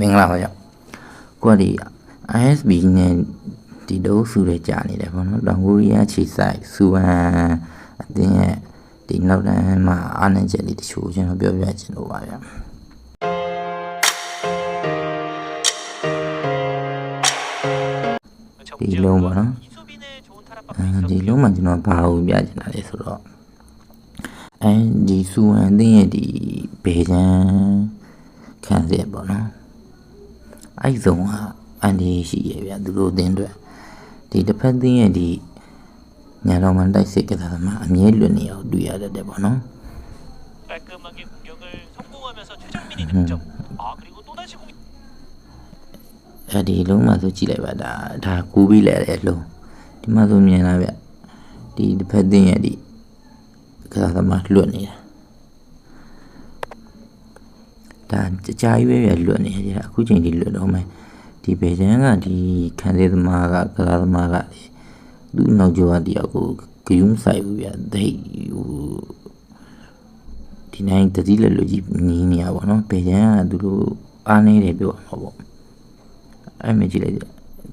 မင်္ဂလာပါကြောကိုကဒီ ISB နဲ့ဒီဒုစုတွေကြာနေတယ်ပေါ့နော်တောင်ကိုရီးယားခြေဆိုင်စူဝမ်အတင်းရဲ့ဒီနောက်တန်းမှာအားနည်းချက်လေးတချို့ကျွန်တော်ပြောပြချင်လို့ပါဗျာဒီလုံးပေါ့နော်အဲဒီလုံးမှာကျွန်တော်ဘာကိုပြချင်တာလဲဆိုတော့အဲဒီစူဝမ်အတင်းရဲ့ဒီဘေချန်ခံရပေါ့နော် အဲ့ဇုံကအန်ဒီရှိရဗျာသူတို့အတင်းအတွက်ဒီတစ်ဖက်သင်းရဲ့ဒီညာတော်မှတိုက်စစ်ကစားသမားအမြဲလွတ်နေအောင်တွေ့ရတတ်တယ်ပေါ့နော်အဲ့ဒီလုံးမှဆိုကြည့်လိုက်ပါဒါဒါကူပြီးလဲတဲ့လုံးဒီမှဆိုမြင်လားဗျဒီတစ်ဖက်သင်းရဲ့ဒီကစားသမားလွတ်နေတာ ဒါကြကြရွေးရွယ်လွတ်နေတယ်အခုချိန်ဒီလွတ်တော့မယ်ဒီဘေချန်ကဒီခံသေးသမားကကစားသမားကသူ့နောက်ကျောကတယောက်ကိုဂယုံဆိုင်ဘူးဗျဒိတ်ဟိုဒီနိုင်တတိလက်လူကြီးနီးနေရပါတော့ဘေချန်ကသူတို့အားနေတယ်ပြောမှာပေါ့အဲ့မကြည့်လိုက်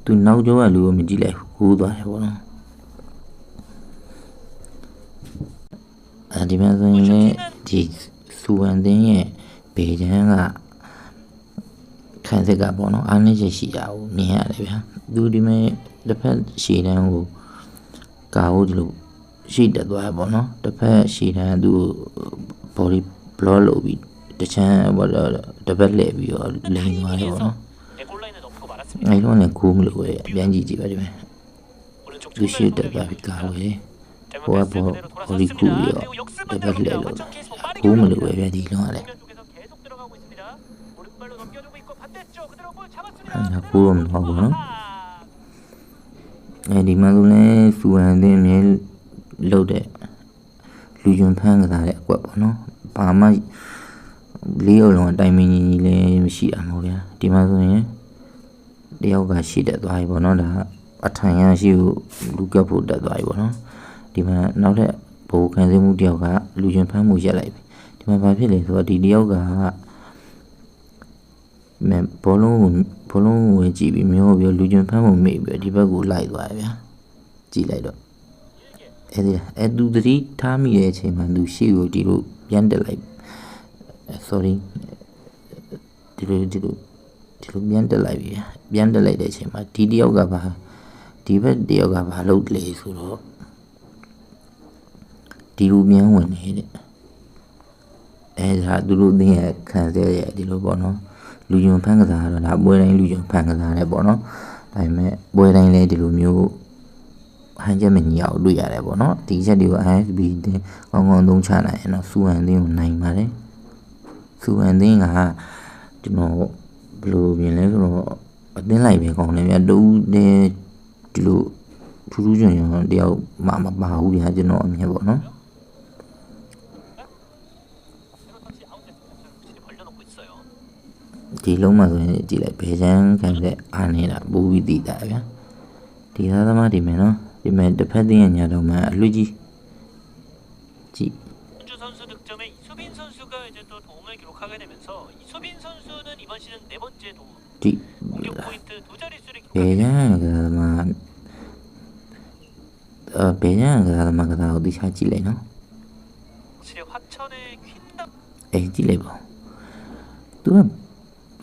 သူနောက်ကျောကလူကိုမကြည့်လိုက်ဘူးကိုးသွားတယ်ပေါ့နော်အဲဒီမှာဆိုရင်လည်းဒီစူဝန်တင်းရဲ့ ဘေကျန်းကခန့်စစ်ကပေါ့နော်အားနည်းချက်ရှိတာကိုမြင်ရတယ်ဗျာသူဒီမဲ့တစ်ဖက်ရှည်တန်းကိုကာဟုတ်လို့ရှိတက်သွားပေါ့နော်တစ်ဖက်ရှည်တန်းသူ body block လုပ်ပြီးတချမ်းပေါ့တပတ်လှည့်ပြီးတော့လိန်သွားတယ်ပေါ့နော်အဲ့တော့လည်းကိုမလို့ပဲအပြန်ကြည့်ကြည့်ပါဒီမဲ့သူရှိတက်သွားပြီးကာဟုတ်ရဲ့ဘောဘော body ကူပြီးတော့တပတ်လှည့်လို့ကိုမလို့ပဲပြန်ဒီလုံးရတယ် ညာကိုတော့မဟုတ်ဘူးနော်အဲဒီမှာဆိုလဲစူဟန်တင်အမြဲလှုပ်တဲ့လူယွန်ဖန်းကစားတဲ့အကွက်ပေါ့နော်ဘာမှလေးအောင်လုံးအတိုင်မင်းကြီးလည်းမရှိအောင်ပေါ့ဗျာဒီမှာဆိုရင်တယောက်ကရှိတက်သွားပြီပေါ့နော်ဒါအထိုင်ရရှိကိုလူကပ်ဖို့တက်သွားပြီပေါ့နော်ဒီမှာနောက်ထပ်ဘိုးခံစည်းမှုတယောက်ကလူယွန်ဖန်းမှုရက်လိုက်ပြီဒီမှာဘာဖြစ်လဲဆိုတော့ဒီတယောက်က ဘောလုံးကိုဘောလုံးကိုဝင်ကြည့်ပြီးမျိုးပြီးလူကျွန်းဖန်းမှုမေ့ပြီးဒီဘက်ကိုလိုက်သွားတယ်ဗျာကြည့်လိုက်တော့အဲ့ဒီအဲ့သူတတိထားမိတဲ့အချိန်မှာသူရှေ့ကိုဒီလိုပြန်တက်လိုက် sorry ဒီလိုဒီလိုဒီလိုပြန်တက်လိုက်ပြီဗျာပြန်တက်လိုက်တဲ့အချိန်မှာဒီတယောက်ကဘာဒီဘက်တယောက်ကဘာလုပ်လဲဆိုတော့ဒီလိုပြန်ဝင်နေတဲ့အဲဒါသူတို့အသိရခံစားရဒီလိုပေါ့နော် လူယုံဖန်ကစားတော့ဒါပွဲတိုင်းလူယုံဖန်ကစားတယ်ပေါ့နော်ဒါပေမဲ့ပွဲတိုင်းလည်းဒီလိုမျိုးဟန်ချက်မညီအောင်တွေ့ရတယ်ပေါ့နော်ဒီချက်တွေကို ISB တင်းကောင်းကောင်းသုံးချနိုင်ရင်တော့စူဟန်တင်းကိုနိုင်ပါတယ်စူအန်သင်းကကျွန်တော်ဘယ်လိုမြင်လဲဆိုတော့အသင်းလိုက်ပဲကောင်းတယ်ဗျတူးတဲ့ဒီလိုထူးထူးချွန်ချွန်တယောက်မမပါဘူးဗျာကျွန်တော်အမြင်ပေါ့နော် ဒီလုံးမှာဆိုရင်ကြည့်လိုက်ဘယ်ချမ်းခံတဲ့အားနေတာပူပြီးတည်တာဗျာဒီသားသမားဒီမယ်နော်ဒီမယ်တစ်ဖက်တင်းရဲ့ညာတော့မှအလွတ်ကြီးကြည့် 현주 선수 득점에 이수빈 선수가 이제 또 도움을 기록하게 되면서 이수빈 선수는 이번 시즌 네 번째 도움. ကြည့် 공격 포인트 두 자릿수를 ဘယ် 기록하게 ချမ်းကစားသမားအဘယ်ချမ်းကစားသမားကစားကိုတိချကြည့်လိုက်နော် 확실히 화천의 퀸덤 အေးကြည့်လိုက်ပါ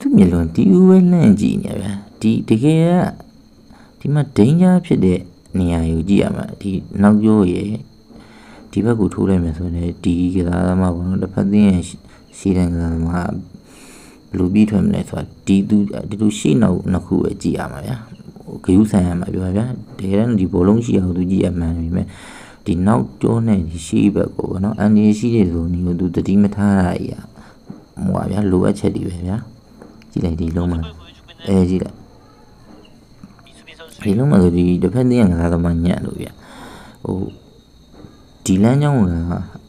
သူကသူ့မျက်လုံးဒီဦးပဲလန့်ကြည့်နေဗျာဒီတကယ်ကဒီမှာဒိန်းကြားဖြစ်တဲ့နေရာကိုကြည့်ရမှာဒီနောက်ကျောရဲ့ဒီဘက်ကိုထိုးလိုက်မယ်ဆိုရင်ဒီကစားသမားဘောနော်တစ်ဖက်သင်းရဲ့စီတန်ကစားသမားဘယ်လိုပြီးထွက်မလဲဆိုတာဒီသူဒီလိုရှေ့နောက်နှစ်ခုပဲကြည့်ရမှာဗျာဂယုဆိုင်ရမှာပြောပါဗျာတကယ်တော့ဒီဘောလုံးရှိအောင်သူကြည့်ရမှန်ပြီမဲ့ဒီနောက်ကျောနဲ့ဒီရှေ့ဘက်ကိုဘောနော်အန်ဒီရှိတဲ့ဇုံကြီးကိုသူတတိမထားရကြီးอ่ะဟိုပါဗျာလိုအပ်ချက်တွေပဲဗျာ ကြည့်လိုက်ဒီလုံးမှာအဲကြည့်လိုက်ဒီလုံးမှာဆိုဒီတစ်ဖက်တင်းကငါးသမားညံ့လို့ဗျဟိုဒီလမ်းကြောင်းက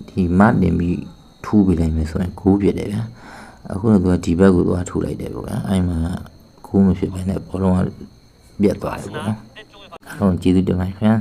ဒီမတင်ပြီးထူးပြလိုက်မယ်ဆိုရင်ကိုးပြတယ်ဗျအခုတော့သူကဒီဘက်ကိုသွားထူလိုက်တယ်ပေါ့ဗျအဲ့မှာကိုးမဖြစ်ဘဲနဲ့ဘောလုံးကပြတ်သွားတယ်ပေါ့နော်အားလုံးကျေးဇူးတင်ပါတယ်ခင်ဗျာ